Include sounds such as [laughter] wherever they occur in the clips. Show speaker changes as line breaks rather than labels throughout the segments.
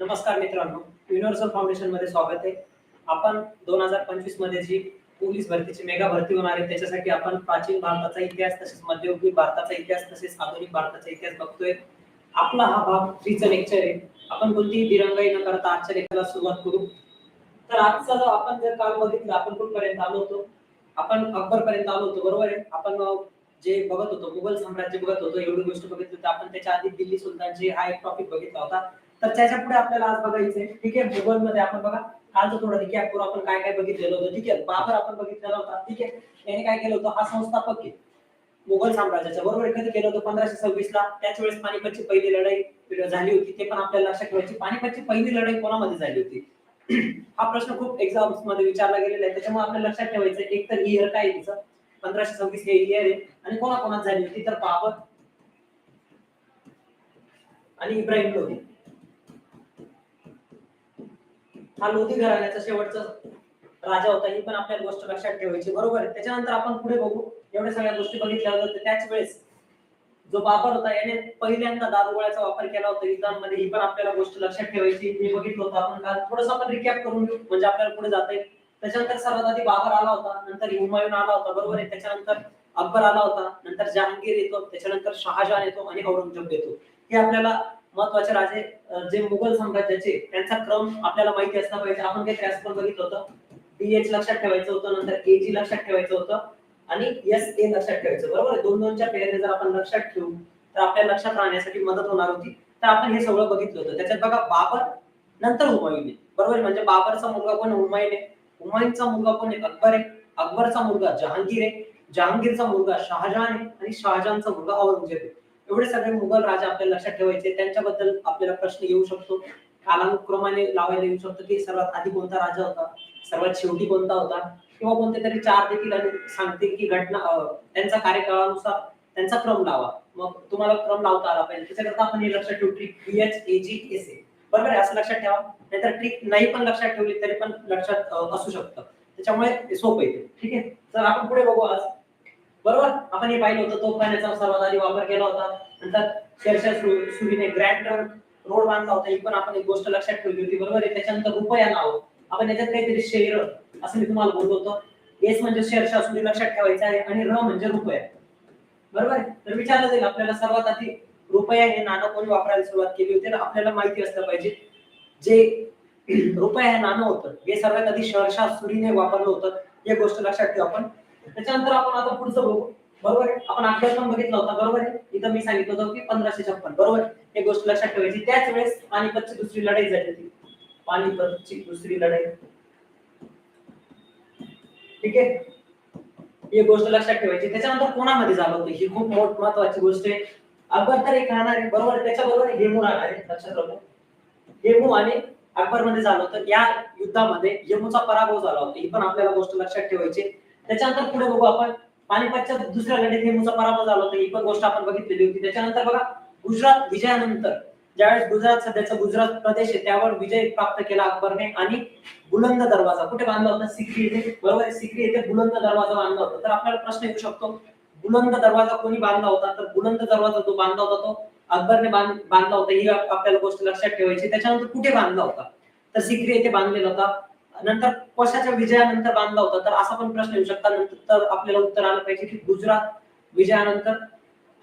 नमस्कार मित्रांनो युनिव्हर्सल फाउंडेशनमध्ये स्वागत आहे. आपण दोन हजार पंचवीसमध्ये जी पोलीस भरतीची मेगा भरती होणार आहे त्याच्यासाठी आपण प्राचीन भारताचा इतिहास तसेच मध्ययुगीन भारताचा इतिहास तसेच आधुनिक भारताचा इतिहास बघतोय. आपला हा भाग थ्रीचा लेक्चर आहे. आपण कोणतीही दिरंगाई न करता आजच्या लेक्चरला सुरुवात करू. तर आजचा जो आपण जर काल बघितलं आपण कुठपर्यंत आलो होतो? आपण अकबर पर्यंत आलो होतो बरोबर आहे? आपण जे बघत होतो मुघल साम्राज्य बघत होतो एवढी गोष्ट बघितली होती आपण त्याच्या आधी दिल्ली सुलतानची हा एक टॉपिक बघितला होता. तर त्याच्या पुढे आपल्याला आज बघायचंय. ठीक आहे भूगोलमध्ये आपण बघा. कालचं थोडं रिकॅप करू आपण काय काय बघितलेलं होतं. ठीक आहे बाबर आपण बघितलेला होता. ठीक आहे याने काय केलं होतं? हा संस्थापक आहे. मुघल साम्राज्याच्या. बरोबर एखादं केलं होतं पंधराशे सव्वीस ला त्याच वेळेस पानिपतची पहिली लढाई झाली होती. ते पण आपल्याला लक्षात ठेवायची. पानिपतची पहिली लढाई कोणामध्ये झाली होती? [clears throat] हा प्रश्न खूप एक्झाम्समध्ये विचारला गेलेला आहे. त्याच्यामुळे आपल्याला लक्षात ठेवायचं एक तर इयर काय तिचं? पंधराशे सव्वीस हे इयर आहे. आणि कोणाकोणात झाली होती? तर बाबर आणि इब्राहिम लोधी. हा लोधी घराण्याचा शेवटचा राजा होता ही पण आपल्याला गोष्ट लक्षात ठेवायची. बरोबर आहे. त्याच्यानंतर आपण पुढे बघू. एवढ्या सगळ्या गोष्टी बघितल्या होत्या. तर त्याच वेळेस जो बाबर होता याने पहिल्यांदा दारुगोळ्याचा वापर केला होता युद्धांमध्ये. ही पण आपल्याला गोष्ट लक्षात ठेवायची. मी बघितलं होतं. आपण काल थोडस आपण रिकॅप करून घेऊ म्हणजे आपल्याला पुढे जाता येईल. त्याच्यानंतर सर्वात आधी बाबर आला होता. नंतर हुमायून आला होता. बरोबर आहे. त्याच्यानंतर अकबर आला होता. नंतर जहांगीर येतो. त्याच्यानंतर शहाजहान येतो आणि औरंगजेब येतो. हे आपल्याला महत्त्वाचे राजे जे मुघल साम्राज्याचे त्यांचा क्रम आपल्याला माहिती असला पाहिजे. आपण काही त्यास पण बघितलं होतं. डीएच लक्षात ठेवायचं होतं नंतर एजी लक्षात ठेवायचं होतं आणि एस ए लक्षात ठेवायचं. बरोबर आहे? दोन दोनच्या पेरने जर आपण लक्षात ठेवू तर आपल्या लक्षात राहण्यासाठी मदत होणार होती. तर आपण हे सगळं बघितलं होतं. त्याच्यात बघा बाबर नंतर हुमायून बरोबर म्हणजे बाबरचा मुलगा कोण आहे? हुमायून आहे हुमायूनचा मुलगा कोण आहे? अकबर आहे. अकबरचा मुलगा जहांगीर आहे. जहांगीरचा मुलगा शहाजहान आहे आणि शहाजहानचा मुलगा औरंगजेब आहे. एवढे सगळे मुघल राजा आपल्याला लक्षात ठेवायचे. त्यांच्याबद्दल आपल्याला प्रश्न येऊ शकतो. कालानुक्रमाने लावायला येऊ शकतो की सर्वात आधी कोणता राजा होता? सर्वात शेवटी कोणता होता? किंवा कोणते तरी चार देखील सांगतील की घटना त्यांचा कार्यकाळानुसार त्यांचा क्रम लावा. मग तुम्हाला क्रम लावता आला पाहिजे. त्याच्याकरता आपण हे लक्षात ठेवू. Trick BH A G S A. बरोबर आहे? असं लक्षात ठेवा. नाहीतर ट्रिक नाही पण लक्षात ठेवली तरी पण लक्षात असू शकतं. त्याच्यामुळे सोपं येते ठीक आहे? तर आपण पुढे बघू आज. बरोबर? आपण हे पाहिलं होतं. तो पाण्याचा सर्वात आधी वापर केला होता. नंतर शेरशाह सुरीने ग्रँड रोड बांधला होता. ही पण आपण एक गोष्ट लक्षात ठेवली होती बरोबर आहे? त्याच्यानंतर रुपया नाव. आपण याच्यात काहीतरी शेअर असं मी तुम्हाला बोललो होतो. एस म्हणजे शेरशाह सुरी लक्षात ठेवायचं आहे आणि र म्हणजे रुपया. बरोबर आहे? तर विचारलं जाईल आपल्याला सर्वात आधी रुपया हे नाणं कोणी वापरायला सुरुवात केली होती? आपल्याला माहिती असलं पाहिजे. जे रुपया हे नाणं होतं हे सर्वात आधी शहरशाह सुरीने वापरलं होतं. हे गोष्ट लक्षात ठेवू आपण. त्याच्यानंतर आपण आता पुढचं बघू. बरोबर आहे? आपण अभ्यास पण बघितला होता बरोबर आहे? इथं मी सांगितलं होतं की पंधराशे छप्पन बरोबर आहे? हे गोष्ट लक्षात ठेवायची. त्याच वेळेस पानिपतची दुसरी लढाई झाली होती. पानिपतची दुसरी लढाई. ठीक आहे? ही गोष्ट लक्षात ठेवायची. त्याच्यानंतर कोणामध्ये झालं होतं? ही खूप मोठ महत्वाची गोष्ट आहे. अकबर तर एक राहणार आहे. बरोबर त्याच्याबरोबर हेमू राहणार आहे. लक्षात राहू हेमू आणि अकबरमध्ये झालं होतं. या युद्धामध्ये हेमूचा पराभव झाला होता. ही पण आपल्याला गोष्ट लक्षात ठेवायची त्याच्यानंतर पुढे बघू आपण पानिपतच्या दुसऱ्या लढाईत हेमूचा पराभव झाला होता. ही पण गोष्ट आपण बघितलेली होती. त्याच्यानंतर बघा गुजरात विजयानंतर ज्यावेळेस गुजरात सध्याचा गुजरात प्रदेश आहे त्यावर विजय प्राप्त केला अकबरने आणि बुलंद दरवाजा. कुठे बांधला होता? सिक्री येथे. बरोबर सिक्री येथे बुलंद दरवाजा बांधला होता. तर आपल्याला प्रश्न येऊ शकतो बुलंद दरवाजा कोणी बांधला होता? तर बुलंद दरवाजा जो बांधला होता तो अकबरने बांध- बांधला होता. ही आपल्याला गोष्ट लक्षात ठेवायची त्याच्यानंतर कुठे बांधला होता? तर सिक्री येथे बांधलेला होता. नंतर कशाच्या विजयानंतर बांधला होता. तर असा पण प्रश्न येऊ शकता. नंतर तर आपल्याला उत्तर आलं पाहिजे की गुजरात विजयानंतर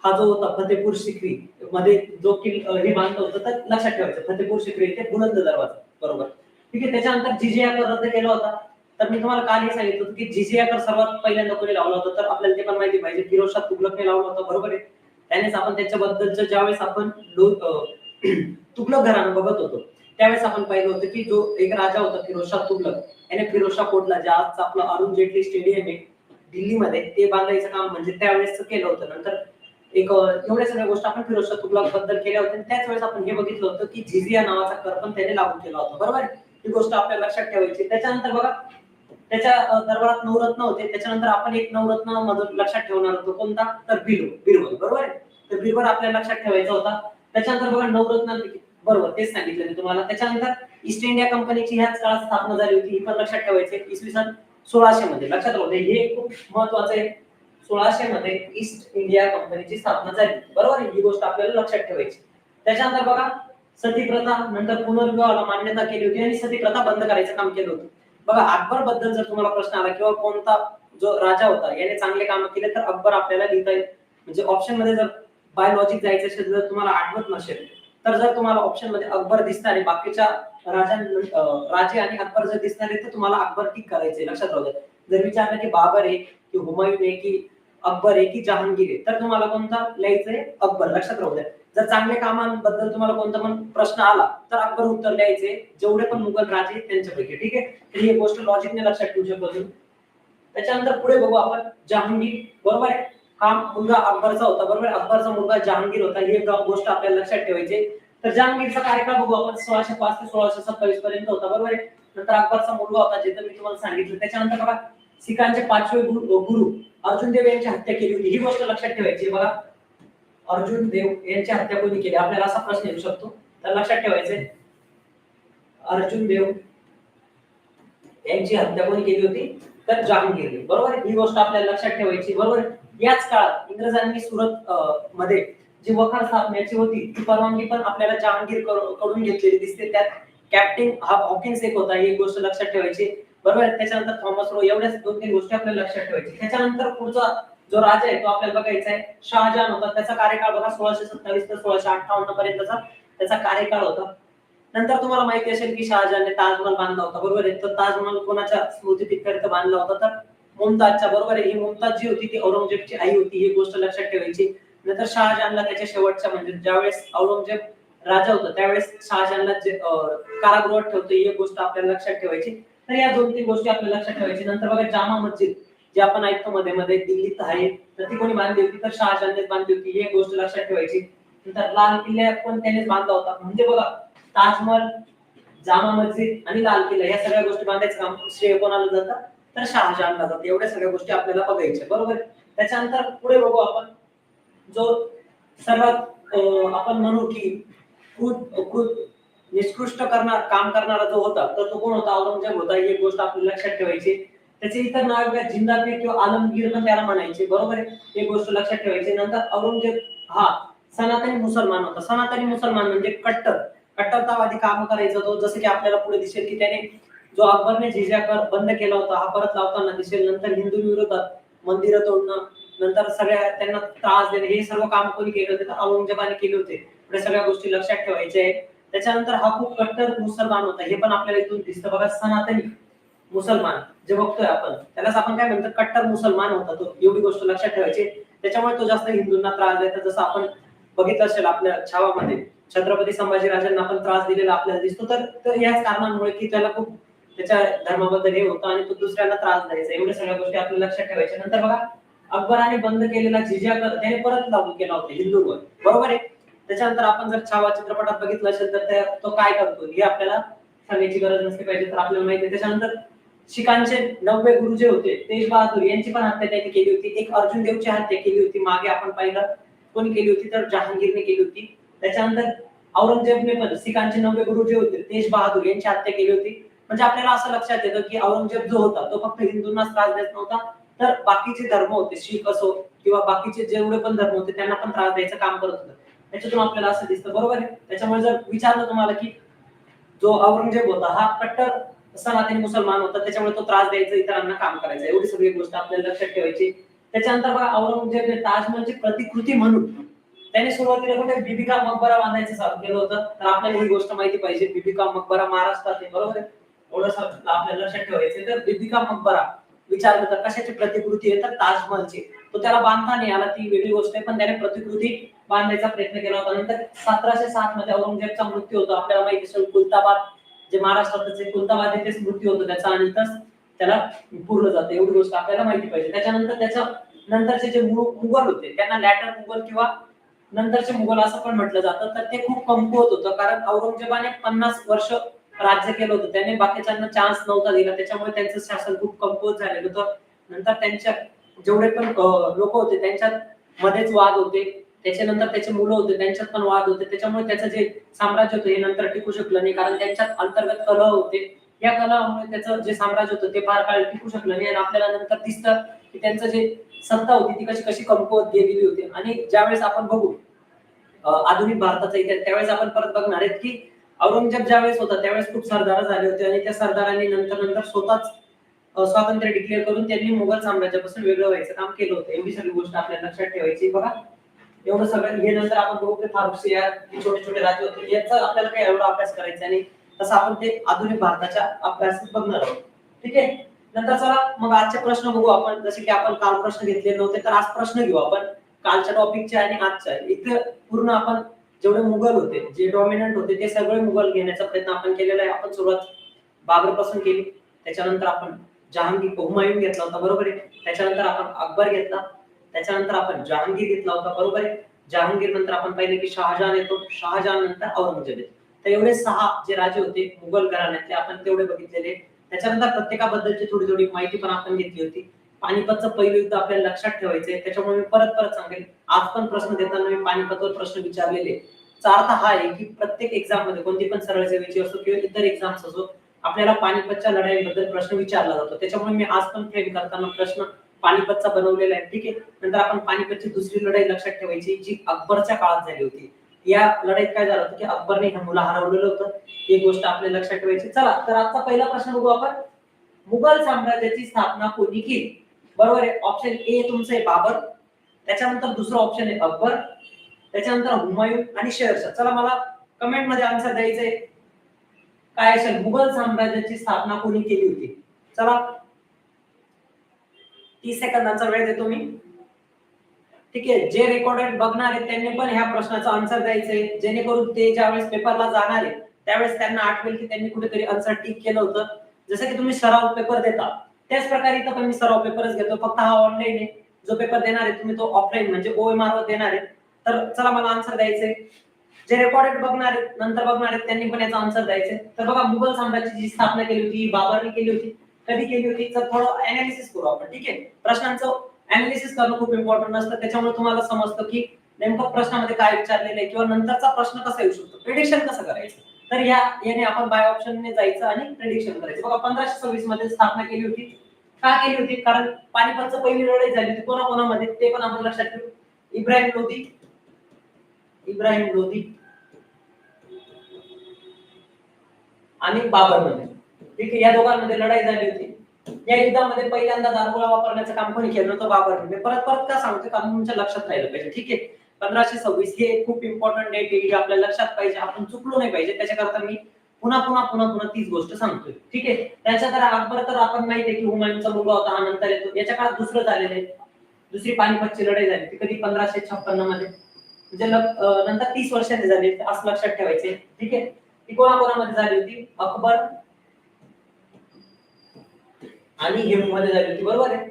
हा जो होता फतेपूर सिक्री मध्ये जो किल हे बांधलं होतं तर लक्षात ठेवायचं. फतेपूर सिक्री ते बुलंद दरवाजा बरोबर. ठीक आहे त्याच्यानंतर जिजिया कर रद्द केला होता. तर मी तुम्हाला काल हे सांगितलं होतं की जिजिया कर सर्वात पहिल्यांदा कोणी लावला होता. तर आपल्याला ते पण माहिती पाहिजे. फिरोजशाह तुगलकने लावला होता बरोबर आहे. त्यानेच आपण त्याच्याबद्दलचं ज्यावेळेस आपण [clears throat] तुगलक घराणं बघत होतो. त्यावेळेस आपण पाहिलं होतं की जो एक राजा होता फिरोजशाह तुगलक याने फिरोजशाह कोटला जे आज आपलं अरुण जेटली स्टेडियम आहे दिल्लीमध्ये ते बांधायचं काम म्हणजे त्यावेळेस केलं होतं. नंतर एक एवढ्या सगळ्या गोष्टी आपण फिरोजशाह तुगलकबद्दल केल्या होत्या. त्याच वेळेस आपण हे बघितलं होतं की झिझिया नावाचा कर पण त्याने लागू केला होता. बरोबर ही गोष्ट आपल्या लक्षात ठेवायची. त्याच्यानंतर बघा त्याच्या दरबारात नवरत्न होते. त्याच्यानंतर आपण एक नवरत्न मधून लक्षात ठेवणार होतो. कोणता? तर बिरबल बिरबल बरोबर आहे? तर बिरबल आपल्याला लक्षात ठेवायचा होता. त्याच्यानंतर बघा नवरत्नांपैकी बरोबर तेच सांगितलं मी तुम्हाला. त्याच्यानंतर ईस्ट इंडिया कंपनीची ह्याच काळात स्थापना झाली होती. ही पण लक्षात ठेवायची इसवी सन सोळाशे मध्ये लक्षात राहू दे हे खूप महत्वाचं आहे. सोळाशे मध्ये ईस्ट इंडिया कंपनीची स्थापना झाली बरोबर ही गोष्ट आपल्याला लक्षात ठेवायची त्याच्यानंतर बघा सती प्रथा नंतर पुनर्विवाहाला मान्यता केली होती आणि सती प्रथा बंद करायचं काम केलं होतं. बघा अकबरबद्दल जर तुम्हाला प्रश्न आला किंवा कोणता जो राजा होता याने चांगले काम केले तर अकबर आपल्याला लिहिता येईल. म्हणजे ऑप्शनमध्ये जर बायोलॉजिक जायचं असेल जर तुम्हाला आठवत नसेल. तर जर तुम्हाला ऑप्शनमध्ये अकबर दिसणार बाकीच्या राजां राजे आणि अकबर जर दिसणारे तर तुम्हाला अकबर टिक करायचे लक्षात राहू द्या. जर विचारलं की बाबर आहे की हुमायून आहे की अकबर आहे की जहांगीर आहे तर तुम्हाला कोणता लिहायचंय? अकबर. लक्षात राहू द्या. जर चांगल्या कामांबद्दल तुम्हाला कोणता पण प्रश्न आला तर अकबर उत्तर लिहायचे जेवढे पण मुघल राजे आहेत त्यांच्यापैकी ठीक आहे. तर ही गोष्ट लॉजिकने लक्षात ठेवू शकतो त्याच्यानंतर पुढे बघू आपण जहांगीर. बरोबर आहे? हा मुलगा अकबरचा होता बरोबर? अकबरचा मुलगा जहांगीर होता. ही एक गोष्ट आपल्याला लक्षात ठेवायची तर जहांगीरचा कार्यकाळ बघू आपण. सोळाशे पाच ते सोळाशे सत्तावीस पर्यंत होता बरोबर आहे? नंतर अकबरचा मुलगा होता जे तर मी तुम्हाला सांगितलं. त्याच्यानंतर बघा सिखांचे पाचवे गुरु गुरु अर्जुन देव यांची हत्या केली होती. ही गोष्ट लक्षात ठेवायची बघा. अर्जुन देव यांची हत्या कोणी केली? आपल्याला असा प्रश्न येऊ शकतो. तर लक्षात ठेवायचे अर्जुन देव यांची हत्या कोणी केली होती? तर जहांगीर. बरोबर आहे? ही गोष्ट आपल्याला लक्षात ठेवायची बरोबर आहे? याच काळात इंग्रजांनी सुरत मध्ये जी वखार स्थापण्याची होती ती परवानगी पण आपल्याला जहांगीरकडून घेतलेली दिसते. त्यात कॅप्टन हा हॉकिन्स एक होता. ही गोष्ट लक्षात ठेवायची. बरोबर आहे? त्याच्यानंतर थॉमस रो एवढ्याच दोन तीन गोष्टी आपल्याला लक्षात ठेवायची. त्याच्यानंतर पुढचा जो राजा आहे तो आपल्याला बघायचा आहे. शहाजहान होता. त्याचा कार्यकाळ बघा सोळाशे सत्तावीस ते सोळाशे अठ्ठावन्न पर्यंतचा त्याचा कार्यकाळ होता. नंतर तुम्हाला माहिती असेल की शहाजहानने ताजमहल बांधला होता. बरोबर आहे? तर ताजमहल कोणाच्या स्मृतीप्रित्यर्थ बांधला होता? तर मुमताजच्या बरोबर आहे. ही मुमताज जी होती ती औरंगजेबची आई होती. ही गोष्ट लक्षात ठेवायची. नंतर शहाजहानला त्याच्या शेवटच्या म्हणजे ज्यावेळेस औरंगजेब राजा होता त्यावेळेस शहाजहानला जे कारागृहात ठेवतो ही गोष्ट आपल्याला लक्षात ठेवायची. तर या दोन तीन गोष्टी आपल्याला लक्षात ठेवायची. नंतर बघा जामा मस्जिद जे आपण ऐकतो मध्ये मध्ये दिल्लीत आहे. तर ती कोणी बांधली होती? तर शहाजहाननेच बांधली होती. ही गोष्ट लक्षात ठेवायची. नंतर लाल किल्ला पण त्यानेच बांधला होता. म्हणजे बघा ताजमहल जामा मस्जिद आणि लाल किल्ला या सगळ्या गोष्टी बांधायचं काम श्रेय कोणाला जातं? तर शहाजहानला जातात एवढ्या सगळ्या गोष्टी आपल्याला बघायच्या बरोबर त्याच्यानंतर पुढे बघू आपण. जो सर्वात आपण म्हणू की कृत कृत निष्कृष्ट करणार काम करणारा जो होता तर तो कोण होता? औरंगजेब होता. ही एक गोष्ट आपल्याला लक्षात ठेवायची. त्याचे इतर नाव आहेत, जिंदापीर किंवा आलमगीर पण त्याला म्हणायचे. बरोबर आहे? एक गोष्ट लक्षात ठेवायची. नंतर औरंगजेब हा सनातनी मुसलमान होता. सनातनी मुसलमान म्हणजे कट्टर. कट्टरतावादी काम करायचा तो. जसं की आपल्याला पुढे दिसेल की त्याने जो अकबरने जिझ्या कर बंद केला होता हा परत लावताना दिसेल. नंतर हिंदू विरोधात मंदिरं तोडणं नंतर सगळ्या त्यांना त्रास देणे हे सर्व काम कोणी केले होते? तर औरंगजेबाने केले होते. पुढे सगळ्या गोष्टी लक्षात ठेवायच्या आहेत. त्याच्यानंतर हा खूप कट्टर मुसलमान होता. हे पण आपल्याला इथून दिसतं. बघा सनातनी मुसलमान जे बघतोय आपण त्यालाच आपण काय म्हणतो? कट्टर मुसलमान होता तो. एवढी गोष्ट लक्षात ठेवायची. त्याच्यामुळे तो जास्त हिंदूंना त्रास देतो जसं आपण बघितलं असेल आपल्या छावामध्ये छत्रपती संभाजीराजांना आपण त्रास दिलेला आपल्याला दिसतो. तर याच कारणांमुळे की त्याला खूप त्याच्या धर्माबद्दल हे होतं आणि तो दुसऱ्यांना त्रास द्यायचा. एवढ्या सगळ्या गोष्टी आपल्याला लक्षात ठेवायच्या. नंतर बघा अकबराने बंद केलेला जिजिया कर त्याने परत लागू केला होता हिंदूंवर. बरोबर आहे? त्याच्यानंतर आपण जर छावा चित्रपटात बघितलं असेल तर तो काय करतो? हे आपल्याला सांगायची गरज नसली पाहिजे तर आपल्याला माहिती त्याच्यानंतर शिखांचे नववे गुरु जे होते तेज बहादूर यांची पण हत्या त्यांनी केली होती. एक अर्जुन देवची हत्या केली होती. मागे आपण पाहिलं कोणी केली होती? तर जहांगीरने केली होती. त्याच्यानंतर औरंगजेबने पण सिखांचे नववे गुरु जे होते तेज बहादूर यांची हत्या केली होती. म्हणजे आपल्याला असं लक्षात येतं की औरंगजेब जो होता तो फक्त हिंदूंनाच त्रास देत नव्हता तर बाकीचे धर्म होते शीख असो किंवा बाकीचे जेवढे पण धर्म होते त्यांना पण त्रास द्यायचं काम करत होतं. त्याच्यातून आपल्याला असं दिसतं बरोबर आहे? त्याच्यामुळे जर विचारलं तुम्हाला की जो औरंगजेब होता हा कट्टर सनातनी मुसलमान होता त्याच्यामुळे तो त्रास द्यायचा इतरांना काम करायचा एवढी सगळी गोष्ट आपल्याला लक्षात ठेवायची. त्याच्यानंतर बघा औरंगजेबने ताजमहलची प्रतिकृती म्हणून त्याने सुरुवातीला कुठे बिबिका मकबरा बांधायचं चालू केलं होतं. तर आपल्याला ही गोष्ट माहिती पाहिजे बिबिका मकबरा महाराष्ट्रात आहे बरोबर आहे? एवढं सगळं आपल्याला लक्षात ठेवायचं तर बिबिका मकबरा विचारलं तर कशाची प्रतिकृती आहे? तर ताजमहलची. तो त्याला बांधता नाही आला. ती वेगळी गोष्ट आहे पण त्याने प्रतिकृती बांधायचा प्रयत्न केला होता. नंतर सतराशे सात मध्ये औरंगजेबचा मृत्यू होतो. आपल्याला माहिती असेल कुलताबाद जे महाराष्ट्रातच कुलताबाद येथेच मृत्यू होतो त्याचा आणि इथंच त्याला पूर्ण जातं. एवढी गोष्ट आपल्याला माहिती पाहिजे. त्याच्यानंतर त्याच्या नंतरचे जे मुघल होते त्यांना लॅटर मुघल किंवा नंतरचे मुघल असं पण म्हटलं जातं. तर ते खूप कमकुवत होतं. कारण औरंगजेबाने पन्नास वर्ष राज्य केलं होतं. त्याने बाकीच्यांना चान्स नव्हता दिला. त्याच्यामुळे त्यांचं शासन खूप कमकोज झालेलं होतं. नंतर त्यांच्या जेवढे पण लोक होते त्यांच्यात मध्येच वाद होते. त्याच्यानंतर त्याचे मुलं होते त्यांच्यात पण वाद होते. त्याच्यामुळे त्याचं जे साम्राज्य होतं हे नंतर टिकू शकलं नाही. कारण त्यांच्यात अंतर्गत कलह होते. या कलहामुळे त्याचं जे साम्राज्य होतं ते फार काळ टिकू शकलं नाही. आणि आपल्याला नंतर दिसतं की त्यांचं जे सत्ता होती ती कशी कशी कमकुवत गेलेली होती. आणि ज्यावेळेस आपण बघू आधुनिक भारताचा इतिहास त्यावेळेस आपण परत बघणार आहेत की औरंगजेब ज्यावेळेस होता त्यावेळेस खूप सरदार झाले होते आणि त्या सरदारांनी नंतर नंतर स्वतःच स्वातंत्र्य डिक्लेअर करून त्यांनी मुघल साम्राज्यापासून वेगळं व्हायचं काम केलं होतं. एवढी सगळी गोष्ट आपल्याला लक्षात ठेवायची. बघा एवढं सगळं हे नंतर आपण बघू की फारुखसिया या छोटे छोटे राज्य होते. याचा आपल्याला काही एवढा अभ्यास करायचा नाही. तसं आपण ते आधुनिक भारताच्या अभ्यासात बघणार आहोत. ठीक आहे? नंतर चला मग आजचे प्रश्न बघू आपण. जसे की आपण काल प्रश्न घेतले नव्हते तर आज प्रश्न घेऊ आपण. कालच्या टॉपिकचे आणि आजच्या. इथे पूर्ण आपण जेवढे मुघल होते जे डॉमिनंट होते ते सगळे मुघल घेण्याचा प्रयत्न आपण केलेला आहे. आपण सुरुवात बाबरपासून केली. त्याच्यानंतर आपण जहांगीर हुमायून घेतला होता बरोबर आहे? त्याच्यानंतर आपण अकबर घेतला. त्याच्यानंतर आपण जहांगीर घेतला होता बरोबर आहे? जहांगीर नंतर आपण पाहिले की शहाजहान येतो. शहाजहान नंतर औरंगजेब येतो. तर एवढे सहा जे राजे होते मुघल घराण्यातले आपण तेवढे बघितलेले. त्याच्यानंतर प्रत्येकाबद्दलची थोडी थोडी माहिती पण आपण घेतली होती. पानिपतचं पहिलं युद्ध आपल्याला लक्षात ठेवायचंय. त्याच्यामुळे मी परत परत सांगेन. आज पण प्रश्न देताना मी पानिपतवर प्रश्न विचारलेले चा अर्थ हा आहे की प्रत्येक एक्झाममध्ये कोणती पण सरळ सेवेची असो किंवा इतर एक्झाम्स असो आपल्याला पानिपतच्या लढाईबद्दल प्रश्न विचारला जातो. त्याच्यामुळे मी आज पण फ्रेम करताना प्रश्न पानिपतचा बनवलेला आहे. ठीक आहे? नंतर आपण पानिपतची दुसरी लढाई लक्षात ठेवायची जी अकबरच्या काळात झाली होती. या लढाईत काय झालं होतं की अकबरने ह्या मुला हरवलेलं होतं. ही गोष्ट आपल्याला लक्षात ठेवायची. चला तर आजचा पहिला प्रश्न बघू आपण. मुघल साम्राज्याची स्थापना कोणी केली? बरोबर आहे? ऑप्शन ए तुमचं आहे बाबर. त्याच्यानंतर दुसरं ऑप्शन आहे अकबर. त्याच्यानंतर हुमायून आणि शेरशाह. चला मला कमेंटमध्ये आन्सर द्यायचंय काय असेल? मुघल साम्राज्याची स्थापना कोणी केली होती? चला. तीस सेकंदाचा वेळ देतो मी. ठीक आहे. जे रेकॉर्डेड बघणार आहेत त्यांनी पण ह्या प्रश्नाचा आन्सर द्यायचंय जेणेकरून ते ज्यावेळेस पेपरला जाणार आहे त्यावेळेस त्यांना आठवेल की त्यांनी कुठेतरी आन्सर टिक केलं होतं. जसं की तुम्ही सराव पेपर देता. त्याच प्रकारे इथं पण मी सर्व पेपरच घेतो. फक्त हा ऑनलाईन आहे. जो पेपर देणार आहे तुम्ही तो ऑफलाईन म्हणजे ओ एम आर देणार आहे. तर चला मला आन्सर द्यायचे जे रेकॉर्डेड बघणार आहेत नंतर बघणार आहेत त्यांनी पण याचा आन्सर द्यायचे तर बघा मुघल साम्राज्याची जी स्थापना केली होती बाबरने केली होती कधी केली होती? तर थोडं अनालिसिस करू आपण ठीक आहे? प्रश्नांचं अनालिसिस करणं खूप इम्पॉर्टंट असतं त्याच्यामुळे तुम्हाला समजतं की नेमकं प्रश्नामध्ये काय विचारलेलं आहे किंवा नंतरचा प्रश्न कसा येऊ शकतो? प्रिडिक्शन कसं करायचं? तर या याने आपण बाय ऑप्शनने जायचं आणि प्रेडिक्शन करायचं. बघा पंधराशे सव्वीसमध्ये स्थापना केली होती. का केली होती? कारण पानिपतचं पहिली लढाई झाली होती. कोणाकोणामध्ये? ते पण आपण लक्षात ठेवू. इब्राहिम लोधी. इब्राहिम लोधी. आणि बाबरमध्ये ठीक आहे या दोघांमध्ये लढाई झाली होती. या युद्धामध्ये पहिल्यांदा दारुगोळा वापरण्याचं काम कोणी केलं होतं बाबरने. परत परत का सांगतो कारण तुमच्या लक्षात राहिलं पाहिजे. ठीक आहे. पंधराशे सव्वीस हे खूप इम्पॉर्टंट डेट आहे आपल्या लक्षात पाहिजे. आपण चुकलो नाही पाहिजे. त्याच्याकरता मी पुन्हा पुन्हा पुन्हा पुन्हा तीच गोष्ट सांगतोय. ठीक आहे? त्याच्या तर अकबर तर आपण माहिती आहे की हुमायूनचा मुलगा होता हा नंतर येतो. याच्या काळात दुसरं झालेलं आहे. दुसरी पानिपतची लढाई झाली. ती कधी पंधराशे छप्पन्नमध्ये म्हणजे नंतर तीस वर्षांनी झाली. असं लक्षात ठेवायचे ठीक आहे? ती कोणाकोणामध्ये झाली होती. अकबर आणि हेमू मध्ये झाली होती. बरोबर आहे?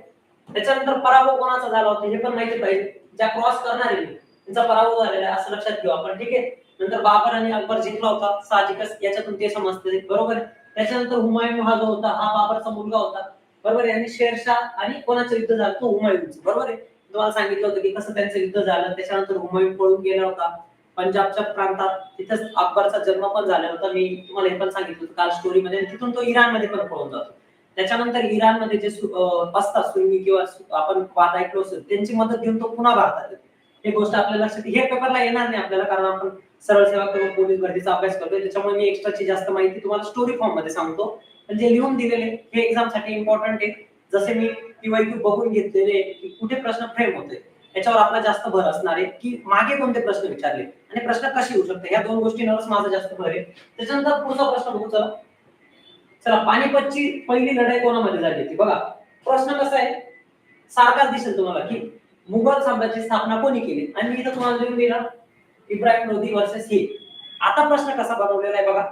त्याच्यानंतर पराभव कोणाचा झाला होता हे पण माहिती पाहिजे. ज्या क्रॉस करणार आहे त्यांचा पराभव झालेला आहे असं लक्षात घेऊ आपण ठीक आहे? नंतर बाबर आणि अकबर जिंकला होता साहजिकच याच्यातून ते समजते बरोबर? आहे त्याच्यानंतर हुमायून हा जो होता हा बाबरचा मुलगा होता बरोबर? आहे आणि शेरशाह आणि कोणाचं युद्ध झालं? तो हुमायूनचं बरोबर आहे? तुम्हाला सांगितलं होतं की कसं त्यांचं युद्ध झालं त्याच्यानंतर हुमायून पळून गेला होता पंजाबच्या प्रांतात तिथंच अकबरचा जन्म पण झाला होता. मी तुम्हाला हे पण सांगितलं होतं काल स्टोरीमध्ये मध्ये तिथून तो इराणमध्ये पण पळून जातो. त्याच्यानंतर इराणमध्ये जे असतात सुन्नी किंवा आपण वाद ऐकलो असतो त्यांची मदत घेऊन तो पुन्हा भारतात येतो. हे गोष्ट आपल्याला लक्षात हे पेपरला येणार नाही आपल्याला कारण आपण सरळ सेवा करून पोलीस भरतीचा अभ्यास करतोय. त्याच्यामुळे मी एक्स्ट्राची जास्त माहिती तुम्हाला स्टोरी फॉर्ममध्ये सांगतो. पण जे लिहून दिलेले हे एक्झामसाठी इम्पॉर्टंट आहे. जसे मी पीवायक्यू बघून घेतलेले की कुठे प्रश्न फ्रेम होते याच्यावर आपला जास्त भर असणार आहे की मागे कोणते प्रश्न विचारले. आणि प्रश्न कसे येऊ शकते या दोन गोष्टींवरच माझा जास्त भर आहे. त्याच्यानंतर पुढचा प्रश्न बघू चला. चला पानिपतची पहिली लढाई कोणामध्ये झाली होती? बघा. प्रश्न कसा आहे? सारखाच दिसेल तुम्हाला की मुघल साम्राज्याची स्थापना कोणी केली? आणि मी इथं तुम्हाला लिहून दिलं इब्राहिम लोधी वर्सेस हे. आता प्रश्न कसा बनवलेला आहे बघा.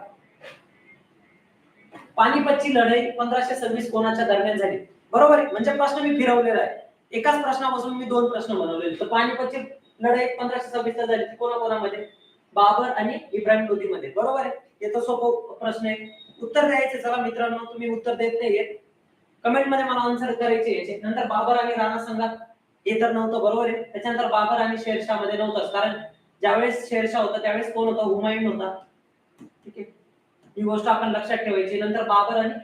पानिपतची लढाई पंधराशे सव्वीस कोणाच्या दरम्यान झाली? बरोबर आहे. म्हणजे प्रश्न मी फिरवलेला आहे. एकाच प्रश्नापासून मी दोन प्रश्न बनवलेले. तर पानिपतची लढाई पंधराशे सव्वीस ला झाली. कोणा कोणामध्ये बाबर आणि इब्राहिम लोधी मध्ये बरोबर आहे? हे तर सोपं प्रश्न आहे. उत्तर द्यायचे. चला मित्रांनो तुम्ही उत्तर देत नाहीये. कमेंटमध्ये मला आन्सर करायचे याचे. नंतर बाबर आणि राणा संघात हे तर नव्हतं बरोबर आहे. त्याच्यानंतर बाबर आणि शेरशाहमध्ये नव्हतंच. कारण ज्यावेळेस शेरशाह होता त्यावेळेस कोण होता? हुमायून होता. ठीक आहे? ही गोष्ट आपण लक्षात ठेवायची. नंतर बाबर आणि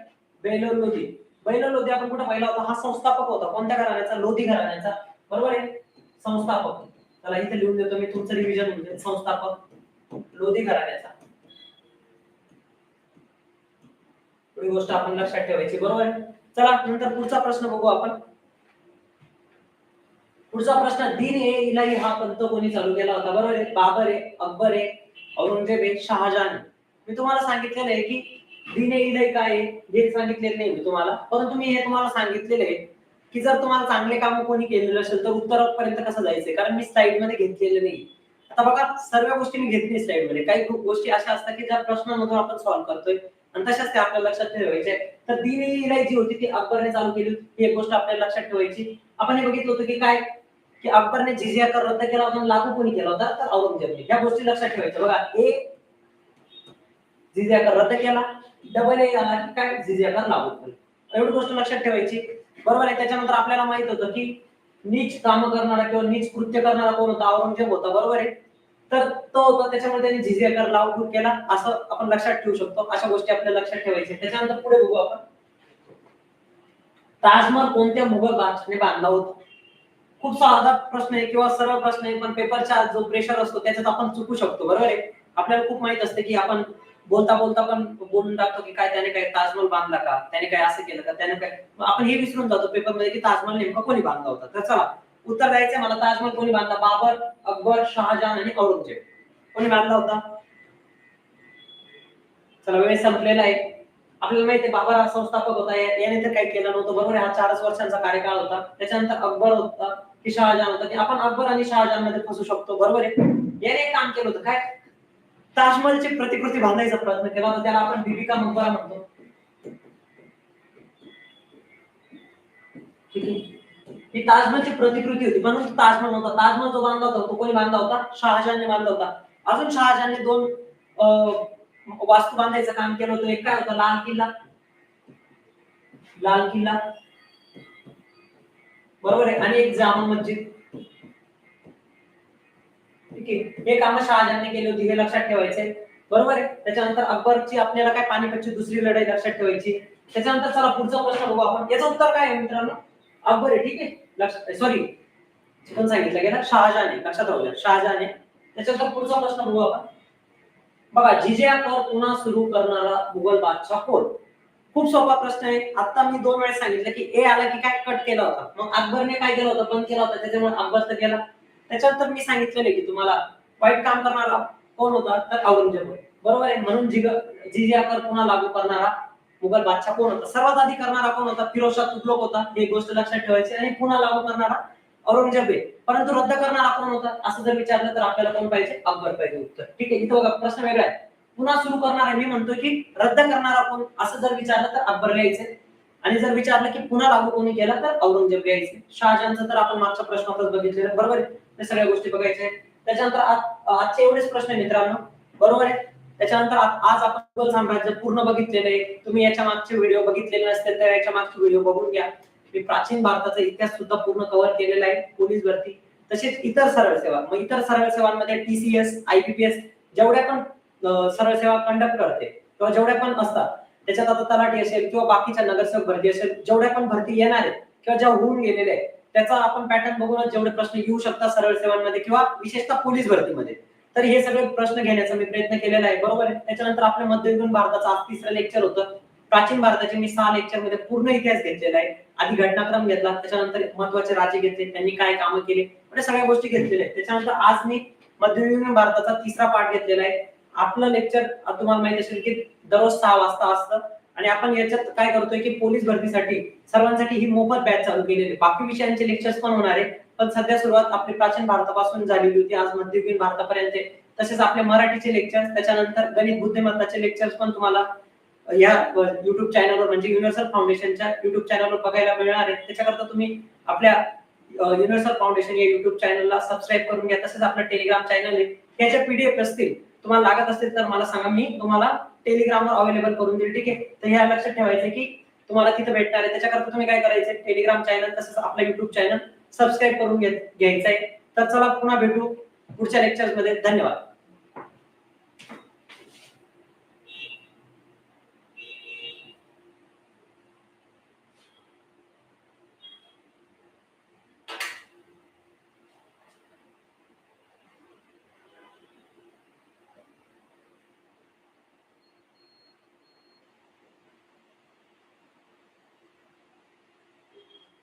बेलोर लोधी. बेलोर लोधी आपण कुठे पाहिला होता? हा संस्थापक होता. कोणत्या घराण्याचा? लोधी घराण्याचा. बरोबर आहे? संस्थापक. त्याला इथे लिहून देतो मी तुमचं रिव्हिजन म्हणजे होऊन संस्थापक. लोधी घराण्याचा. ही गोष्ट आपण लक्षात ठेवायची. बरोबर आहे? चला नंतर पुढचा प्रश्न बघू आपण. पुढचा प्रश्न दिन ए इलाही हा पंत कोणी चालू केला होता? बरोबर आहे बाबर आहे अकबर आहे औरंगजेब आहे शहाजहान मी तुम्हाला सांगितलेलं आहे की दिन ए इलाही काय आहे हे सांगितलेलं नाही मी तुम्हाला. परंतु मी हे तुम्हाला सांगितलेलं आहे की जर तुम्हाला चांगले काम कोणी केलेलं असेल तर उत्तरापर्यंत कसं जायचंय? कारण मी स्लाइडमध्ये घेतलेलं नाही. आता बघा सर्व गोष्टी मी घेत नाही स्लाइडमध्ये काही खूप गोष्टी अशा असतात की ज्या प्रश्नामधून आपण सॉल्व्ह करतोय आणि तशाच ते आपल्या लक्षात ठेवायचे तर दिन ए इलाही जी होती ती अकबरने चालू केली. होती ही एक गोष्ट आपल्याला लक्षात ठेवायची. आपण हे बघितलं होतं की काय? की अकबरने जिझिया कर रद्द केला होता लागू कोणी केला होता? तर औरंगजेबने. ह्या गोष्टी लक्षात ठेवायच्या. बघा ए जिझिया कर रद्द केला. डबल ए आला की काय? जिझिया कर लागू केला. एवढी गोष्ट लक्षात ठेवायची. बरोबर आहे त्याच्यानंतर आपल्याला माहीत होतं की नीच काम करणारा किंवा नीच कृत्य करणारा कोण होता? औरंगजेब होता. बरोबर आहे? तर तो होता त्याच्यामुळे त्यांनी जिझिया कर लागू केला. असं आपण लक्षात ठेवू शकतो. अशा गोष्टी आपल्याला लक्षात ठेवायच्या. त्याच्यानंतर पुढे बघू आपण. ताजमहल कोणत्या मुघल बादशाने बांधला होता? खूप साधा प्रश्न आहे किंवा सरळ प्रश्न आहे पण पेपरचा जो प्रेशर असतो त्याच्यात आपण चुकू शकतो बरोबर आहे? आपल्याला खूप माहीत असते की आपण बोलता बोलता पण बोलून टाकतो की काय त्याने काय ताजमहल बांधला का? त्याने काय असं केलं का? त्याने काय? आपण हे विसरून जातो पेपरमध्ये की ताजमहल नेमका कोणी बांधला होता. तर चला उत्तर द्यायचं मला ताजमहल कोणी बांधला? बाबर अकबर शहाजहान आणि औरंगजेब. कोणी बांधला होता? चला वेळ संपलेला आहे. आपल्याला माहिती आहे बाबर हा संस्थापक होता. याने तर काही केलं नव्हतं. बरोबर हा चारच वर्षांचा कार्यकाळ होता. त्याच्यानंतर अकबर होता की शहाजहान होता. की आपण अकबर आणि शहाजहानमध्ये फसू शकतो. बरोबर आहे. याने एक काम केलं होतं. काय? ताजमहलची प्रतिकृती बांधायचा प्रयत्न केला होता. त्याला आपण बिबिका मकबरा म्हणतो. ठीक आहे. ही ताजमहलची प्रतिकृती होती. म्हणून ताजमहल होता ताजमहल जो बांधला होता तो कोणी बांधला होता? शहाजहानने बांधला होता. अजून शहाजहानने दोन अं, वास्तू बांधायचं काम केलं होतं एक काय होतं लाल किल्ला? लाल किल्ला? बरोबर आहे. आणि एक जामा मस्जिद. ठीक आहे. हे काम शहाजहानने केली होती हे लक्षात ठेवायचे बरोबर आहे. त्याच्यानंतर अकबरची आपल्याला काय पानिपतची दुसरी लढाई लक्षात ठेवायची. त्याच्यानंतर चला पुढचा प्रश्न बघू आपण. याचं उत्तर काय आहे मित्रांनो? अकबर आहे ठीक आहे. लक्षात सॉरी चिकन सांगितलं गेलं. शहाजहान आहे लक्षात राहू द्या. शहाजहान आहे त्याच्यानंतर पुढचा प्रश्न बघू आपण. बघा जिजिया कर पुन्हा सुरू करणारा मुघल बादशाह कोण? खूप सोपा प्रश्न आहे. आता मी दोन वेळेस सांगितलं की ए आला की काय? कट केला होता. मग अकबरने काय केलं होतं? बंद केला होता. त्याच्यामुळे अकबर तर गेला. त्याच्यानंतर मी सांगितलेलं की तुम्हाला वाईट काम करणारा कोण होता? तर औरंगजेब. बरोबर आहे? म्हणून जिग जिजिया कर पुन्हा लागू करणारा मुघल बादशाह कोण होता? सर्वात आधी करणारा कोण होता? फिरोजशाह तुगलक होता. ही गोष्ट लक्षात ठेवायची. आणि पुन्हा लागू करणारा औरंगजेब आहे परंतु रद्द करणारा कोण होता. असं जर विचारलं तर आपल्याला कोण पाहिजे? अकबर पाहिजे उत्तर. ठीक आहे इथं बघा प्रश्न वेगळा आहे. पुन्हा सुरू करणारा मी म्हणतो की रद्द करणारा कोण असं जर विचारलं तर अकबर लिहायचे आणि जर विचारलं की पुन्हा लागू कोणी केला तर औरंगजेब लिहायचे शहाजहानचं तर आपण मागच्या प्रश्नातच बघितलेलं. बरोबर आहे. त्या सगळ्या गोष्टी बघायच्या आहेत. त्याच्यानंतर आजचे एवढेच प्रश्न आहे मित्रांनो. बरोबर आहे. त्याच्यानंतर आज आपण साम्राज्य पूर्ण बघितलेलं आहे. तुम्ही याच्या मागचे व्हिडिओ बघितलेले नसते तर याच्या मागचे व्हिडिओ बघून घ्या. मी प्राचीन भारताचा इतिहास सुद्धा पूर्ण कव्हर केलेला आहे पोलीस भरती तसेच इतर सरळ सेवा. मग इतर सरळ सेवांमध्ये टीसीएस आयपीपीएस जेवढ्या पण सरळ सेवा कंडक्ट करते किंवा जेवढ्या पण असतात त्याच्यात आता तलाठी असेल किंवा बाकीच्या नगरसेवक भरती असेल जेवढ्या पण भरती येणार आहेत किंवा ज्या होऊन गेलेल्या आहेत त्याचा आपण पॅटर्न बघूनच जेवढे प्रश्न येऊ शकतात सरळ सेवांमध्ये किंवा विशेषतः पोलीस भरतीमध्ये. तर हे सगळे प्रश्न घेण्याचा मी प्रयत्न केलेला आहे. बरोबर आहे? त्याच्यानंतर आपल्या मध्ययुगीन भारताचं आज तिसरं लेक्चर होतं. प्राचीन भारताचे मी सहा लेक्चरमध्ये पूर्ण इतिहास घेतलेला आहे. आधी घटनाक्रम घेतला त्याच्यानंतर महत्त्वाचे राजे घेतले त्यांनी काय कामं केले म्हणजे सगळ्या गोष्टी घेतलेल्या आहेत. त्याच्यानंतर आज मी मध्ययुगीन भारताचा तिसरा पाठ घेतलेला आहे. आपलं लेक्चर तुम्हाला माहिती असेल की दररोज सहा वाजता असतं. आणि आपण याच्यात काय करतोय की पोलीस भरतीसाठी सर्वांसाठी ही मोफत बॅच चालू केलेली आहे. बाकी विषयांचे लेक्चर्स पण होणार आहे. पण सध्या सुरुवात आपली प्राचीन भारतापासून झालेली होती. आज मध्ययुगीन भारतापर्यंत तसेच आपले मराठीचे लेक्चर्स त्याच्यानंतर गणित बुद्धिमत्ताचे लेक्चर्स पण तुम्हाला या युट्यूब चॅनलवर म्हणजे युनिव्हर्सल फाउंडेशनच्या युट्यूब चॅनलवर बघायला मिळणार आहे. त्याच्याकरता तुम्ही आपल्या युनिव्हर्सल फाउंडेशन या युट्यूब चॅनलला सबस्क्राईब करून घ्या. तसेच आपलं टेलिग्राम चॅनल आहे. त्याच्या पीडीएफ असतील तुम्हाला लागत असतील तर मला सांगा. मी तुम्हाला टेलिग्रामवर अवेलेबल करून देईल. ठीक आहे? तर ह्या लक्षात ठेवायचं की तुम्हाला तिथे भेटणार आहे. त्याच्याकरता तुम्ही काय करायचं टेलिग्राम चॅनल तसंच आपलं युट्यूब चॅनल सबस्क्राईब करून घे- घ्यायचं आहे. तर चला पुन्हा भेटू पुढच्या लेक्चर्समध्ये. धन्यवाद.